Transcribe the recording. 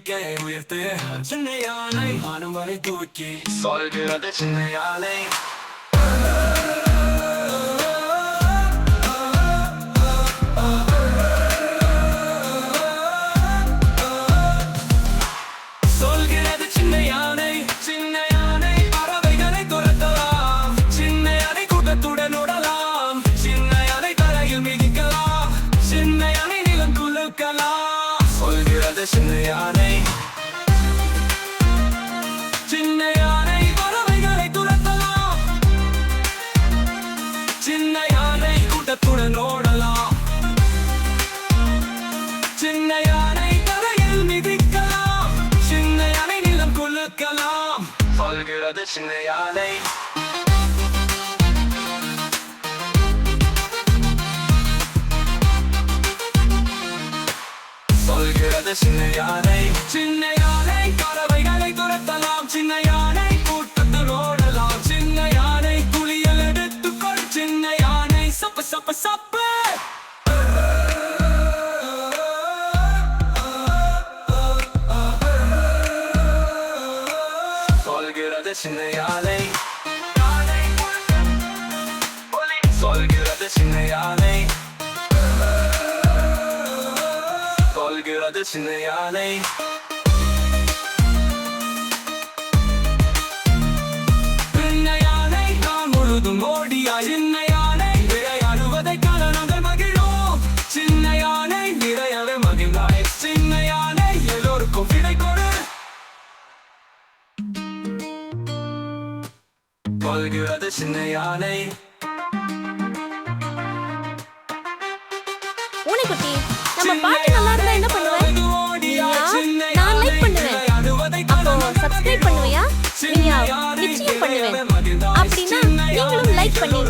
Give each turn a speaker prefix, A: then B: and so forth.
A: தீர்த்து சின்ன யானை மானம் வரை தூக்கி சொல்கிறது சின்ன யானை சொல்கிறது சின்ன கூட்டத்துடன் ஓடலாம் சின்ன யானை தரையில் மிதிக்கலாம் சின்ன யானை நிலம் குலுக்கலாம் சொல்கிறது சின்ன யானை சொல்கிறது சின்ன யானை சின்ன யானை பறவைகளை Güradesine yaley Sol güradesine yaley Sol güradesine yaley சொல்கிறது சின்ன யானை
B: ஊனைக்குட்டி நம்ம பாட்டு நல்லா இருந்தா என்ன பண்ணுவ நீயா? நான் லைக் பண்ணுவேன். அப்போ சப்ஸ்கிரைப் பண்ணுவியா? நீயா நிச்சயம் பண்ணுவேன். அப்படின்னா நீங்களும் லைக் பண்ணி